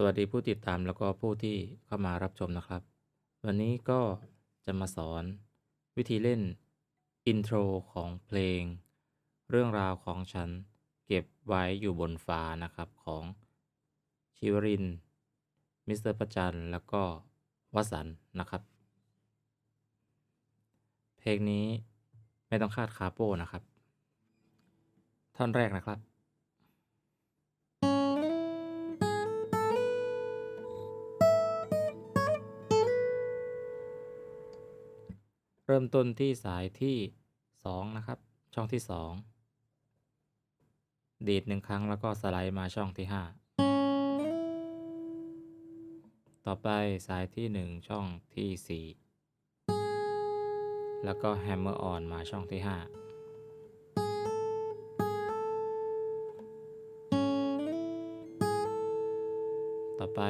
สวัสดีผู้ติดตามแล้วก็ผู้ที่เข้ามารับชมนะครับ วันนี้ก็จะมาสอนวิธีเล่นอินโทรของเพลง เรื่องราวของฉันเก็บไว้อยู่บนฟ้านะครับของชิวริน มิสเตอร์ประจันแล้วก็วสันต์นะครับ เพลงนี้ไม่ต้องคาดคาโป้นะครับ ท่อนแรกนะครับ เริ่มต้นที่สายที่ 2 นะครับ ช่องที่ 2 ดีดหนึ่งครั้งแล้วก็สไลด์มาช่องที่ 5 ต่อไปสายที่ 1 ช่องที่ 4 แล้วก็แฮมเมอร์ออนมาช่องที่ 5ต่อไป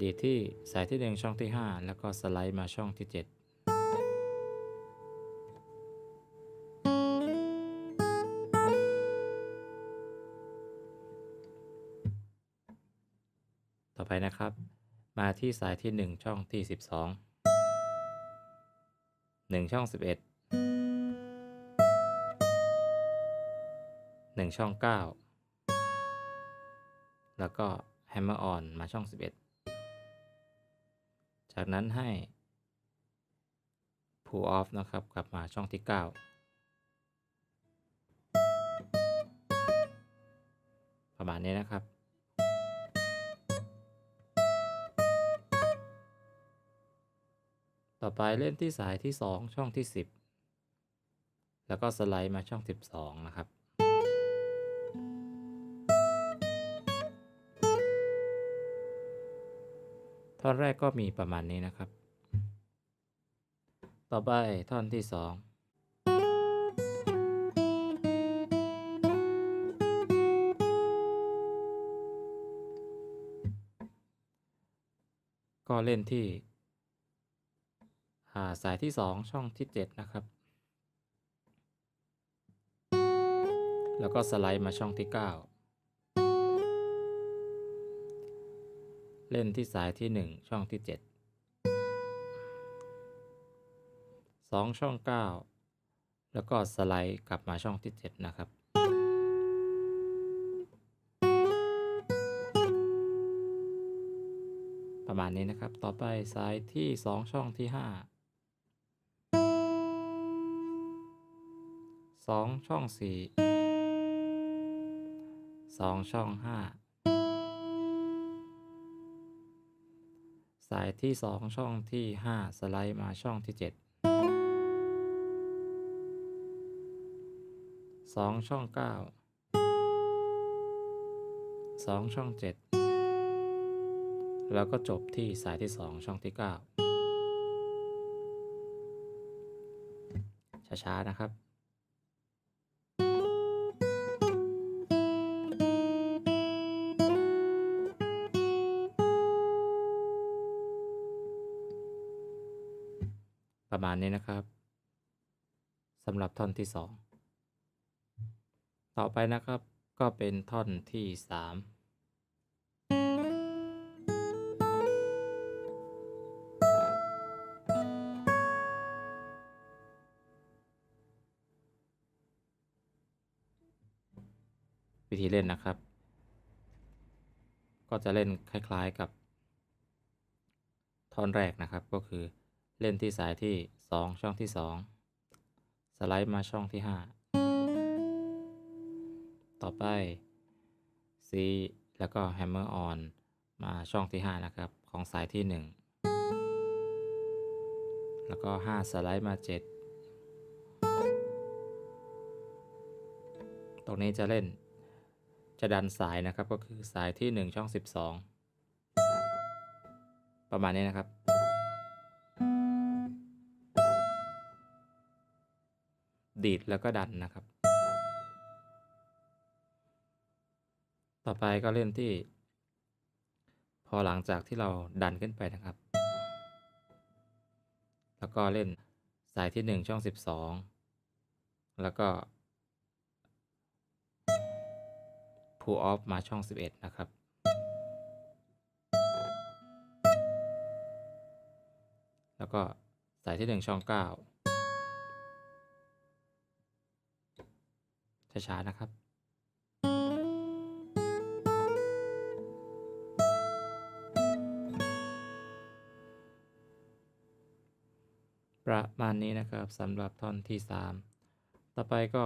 ดีดที่สายที่ 1 ช่องที่ 5 แล้วก็สไลด์มาช่องที่ 7 นะครับ มาที่สายที่ 1 ช่องที่ 12 1 ช่อง 11 1 ช่อง 9 แล้วก็ Hammer on มาช่อง 11 จากนั้นให้ pull off นะครับ กลับมาช่องที่ 9 ประมาณนี้นะครับ ต่อไปเล่นที่สายที่ 2 ช่องที่ 10 แล้วก็สไลด์มาช่อง 12 นะครับ ท่อนแรกก็มีประมาณนี้นะครับ ต่อไปท่อนที่ 2ก็เล่นที่าสายที่ 2 ช่องที่ 7 นะครับ แล้วก็สไลด์มาช่องที่ 9 เล่นที่สายที่ 1 ช่องที่ 7 2 ช่อง 9 แล้วก็สไลด์กลับมาช่องที่ 7 นะครับประมาณนี้นะครับ ต่อไปสายที่ 2 ช่องที่ 5 2ช่อง4 2ช่อง5สายที่2ช่องที่5สไลด์มาช่องที่7 2ช่อง9 2ช่อง7แล้วก็จบที่สายที่2ช่องที่9ช้าๆนะครับ ประมาณนี้นะครับสำหรับท่อนที่ 2 ต่อไปนะครับก็เป็นท่อนที่3วิธีเล่นนะครับ ก็จะเล่นคล้าย ๆกับท่อนแรกนะครับก็คือ เล่นที่สายที่ 2 ช่องที่ 2 สไลด์มาช่องที่ 5 ต่อไป C แล้วก็ Hammer on มาช่องที่ 5 นะครับ ของสายที่ 1 แล้วก็ 5 สไลด์มา 7 ตรงนี้จะเล่นจะดันสายนะครับก็คือสายที่ 1 ช่อง 12 ประมาณนี้นะครับ ดีดแล้วก็ดันนะครับ ต่อไปก็เล่นที่ พอหลังจากที่เราดันขึ้นไปนะครับ แล้วก็เล่นสายที่ 1 ช่อง 12 แล้วก็ pull off มาช่อง 11 นะครับ แล้วก็สายที่ 1 ช่อง 9 ช้าๆนะครับ ประมาณนี้นะครับสำหรับท่อนที่ 3 ต่อไปก็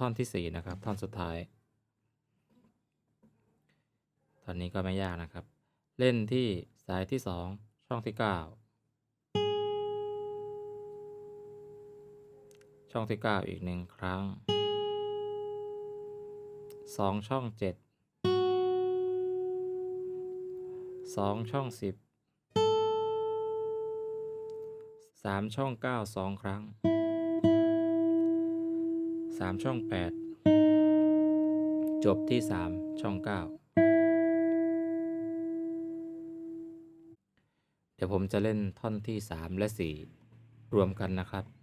ท่อนที่ 4 นะครับ ท่อนสุดท้ายตอนนี้ก็ไม่ยากนะครับ เล่นที่สายที่ 2 ช่องที่ 9ช่องที่ 9 อีกหนึ่งครั้ง 2ช่อง7 2ช่อง10สามช่องเก้าสองครั้งสามช่องแปดจบที่สามช่องเก้าเดี๋ยวผมจะเล่นท่อนที่สามและสี่รวมกันนะครับ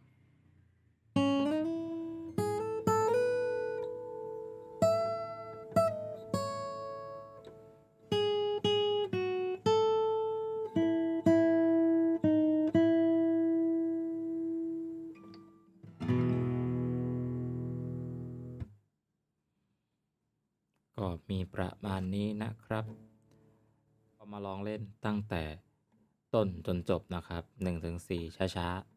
ประมาณนี้นะครับก็มาลองเล่นตั้งแต่ต้นจนจบนะครับ 1-4 ช้าๆ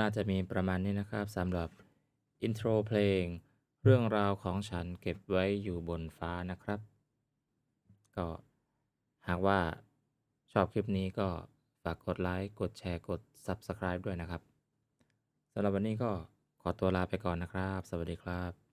น่าจะมีประมาณนี้นะครับสำหรับอินโทรเพลง เรื่องราวของฉันเก็บไว้อยู่บนฟ้านะครับ ก็หากว่าชอบคลิปนี้ก็ฝากกดไลค์กดแชร์กด Subscribe ด้วยนะครับสำหรับวันนี้ก็ขอตัวลาไปก่อนนะครับ สวัสดีครับ